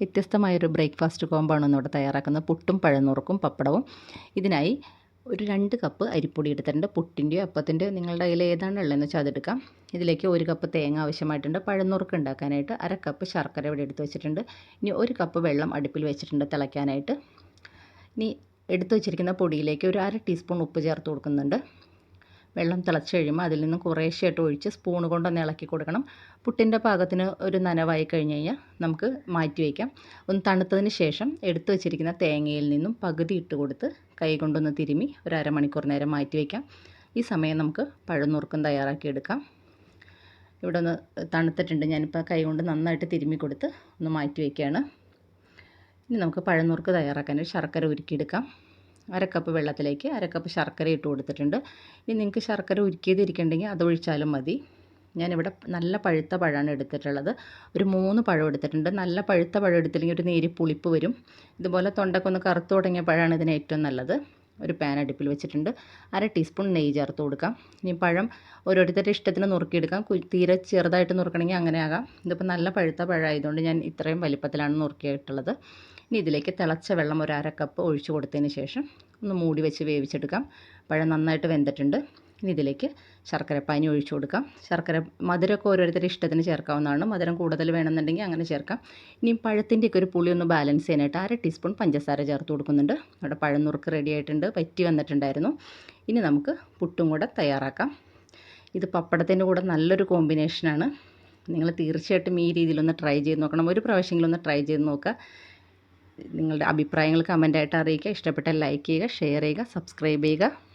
വ്യത്യസ്തമായൊരു breakfast കോമ്പാണ് ഇന്നിവിടെ തയ്യാറാക്കുന്നത് പുട്ടും പഴനുറുക്കും പപ്പടവും. ഇതിനായി ഒരു രണ്ട് കപ്പ് അരിപ്പൊടി എടുത്തിട്ടുണ്ട്. പുട്ടിന്റെയോ അപ്പത്തിന്റെയോ നിങ്ങളുടെ കയ്യിൽ ഏതാണ് ഉള്ളതെന്ന് വെച്ചാൽ അതെടുക്കാം. ഇതിലേക്ക് ഒരു കപ്പ് തേങ്ങ ആവശ്യമായിട്ടുണ്ട്. പഴനുറുക്ക് ഉണ്ടാക്കാനായിട്ട് അര കപ്പ് ശർക്കര ഇവിടെ എടുത്ത് വെച്ചിട്ടുണ്ട്. ഇനി ഒരു കപ്പ് വെള്ളം അടുപ്പിൽ വെച്ചിട്ടുണ്ട് തിളയ്ക്കാനായിട്ട്. ഇനി എടുത്തു വെച്ചിരിക്കുന്ന പൊടിയിലേക്ക് ഒരു അര ടീസ്പൂൺ ഉപ്പ് ചേർത്ത് കൊടുക്കുന്നുണ്ട്. വെള്ളം തിളച്ച് കഴിയുമ്പോൾ അതിൽ നിന്ന് കുറേശ്ശായിട്ട് ഒഴിച്ച് സ്പൂൺ കൊണ്ടൊന്ന് ഇളക്കി കൊടുക്കണം. പുട്ടിന്റെ പാകത്തിന് ഒരു നനവായി കഴിഞ്ഞ് കഴിഞ്ഞാൽ നമുക്ക് മാറ്റി വയ്ക്കാം. ഒന്ന് തണുത്തതിന് ശേഷം എടുത്തു വെച്ചിരിക്കുന്ന തേങ്ങയിൽ നിന്നും പകുതി ഇട്ട് കൊടുത്ത് കൈ കൊണ്ടൊന്ന് തിരുമി ഒരു അരമണിക്കൂർ നേരം മാറ്റി വയ്ക്കാം. ഈ സമയം നമുക്ക് പഴനുറുക്കം തയ്യാറാക്കി എടുക്കാം. ഇവിടെ ഒന്ന് തണുത്തിട്ടുണ്ട്. ഞാനിപ്പോൾ കൈ കൊണ്ട് നന്നായിട്ട് തിരുമി കൊടുത്ത് ഒന്ന് മാറ്റി വയ്ക്കുകയാണ്. ഇനി നമുക്ക് പഴനുറുക്ക് ഒരു ശർക്കര ഉരുക്കിയെടുക്കാം. അരക്കപ്പ് വെള്ളത്തിലേക്ക് അരക്കപ്പ് ശർക്കര ഇട്ട് കൊടുത്തിട്ടുണ്ട്. ഇനി നിങ്ങൾക്ക് ശർക്കര ഉരുക്കിയതിരിക്കണ്ടെങ്കിൽ അത് ഒഴിച്ചാലും മതി. ഞാനിവിടെ നല്ല പഴുത്ത പഴമാണ് എടുത്തിട്ടുള്ളത്. ഒരു മൂന്ന് പഴം എടുത്തിട്ടുണ്ട്. നല്ല പഴുത്ത പഴം എടുത്തില്ലെങ്കിൽ ഒരു നേരി പുളിപ്പ് വരും. ഇതുപോലെ തൊണ്ടക്കൊന്ന് കറുത്തു തുടങ്ങിയ പഴമാണ് ഇതിന് ഏറ്റവും നല്ലത്. ഒരു പാൻ അടുപ്പിൽ വെച്ചിട്ടുണ്ട്. അര ടീസ്പൂൺ നെയ്യ് ചേർത്ത് കൊടുക്കാം. ഇനി പഴം ഓരോരുത്തരുടെ ഇഷ്ടത്തിന് നുറുക്കിയെടുക്കാം. തീരെ ചെറുതായിട്ട് നുറുക്കണമെങ്കിൽ അങ്ങനെ ആകാം ഇതിപ്പോൾ നല്ല പഴുത്ത പഴമായതുകൊണ്ട് ഞാൻ ഇത്രയും വലിപ്പത്തിലാണ് നുറുക്കിയിട്ടുള്ളത്. ഇനി ഇതിലേക്ക് തിളച്ച വെള്ളം ഒരു അര കപ്പ് ഒഴിച്ചു കൊടുത്തതിന് ശേഷം ഒന്ന് മൂടി വെച്ച് വേവിച്ചെടുക്കാം. പഴം നന്നായിട്ട് വെന്തിട്ടുണ്ട്. ഇനി ഇതിലേക്ക് ശർക്കരപ്പാനി ഒഴിച്ചു കൊടുക്കാം. ശർക്കര മധുരമൊക്കെ ഓരോരുത്തരുടെ ഇഷ്ടത്തിന് ചേർക്കാവുന്നതാണ്. മധുരം കൂടുതൽ വേണമെന്നുണ്ടെങ്കിൽ അങ്ങനെ ചേർക്കാം. ഇനി പഴത്തിന്റെയൊക്കെ ഒരു പുളി ഒന്ന് ബാലൻസ് ചെയ്യാനായിട്ട് അര ടീസ്പൂൺ പഞ്ചസാര ചേർത്ത് കൊടുക്കുന്നുണ്ട്. അവിടെ പഴം നുറുക്ക് റെഡി ആയിട്ടുണ്ട്. പറ്റി വന്നിട്ടുണ്ടായിരുന്നു. ഇനി നമുക്ക് പുട്ടും കൂടെ തയ്യാറാക്കാം. ഇത് പപ്പടത്തിന്റെ കൂടെ നല്ലൊരു കോമ്പിനേഷനാണ് നിങ്ങൾ തീർച്ചയായിട്ടും ഈ രീതിയിലൊന്ന് ട്രൈ ചെയ്ത് നോക്കണം. ഒരു പ്രാവശ്യമെങ്കിലും ഒന്ന് ട്രൈ ചെയ്ത് നോക്കുക. നിങ്ങളുടെ അഭിപ്രായങ്ങൾ കമന്റായിട്ട് അറിയിക്കുക. ഇഷ്ടപ്പെട്ടാൽ ലൈക്ക് ചെയ്യുക ഷെയർ ചെയ്യുക സബ്സ്ക്രൈബ് ചെയ്യുക.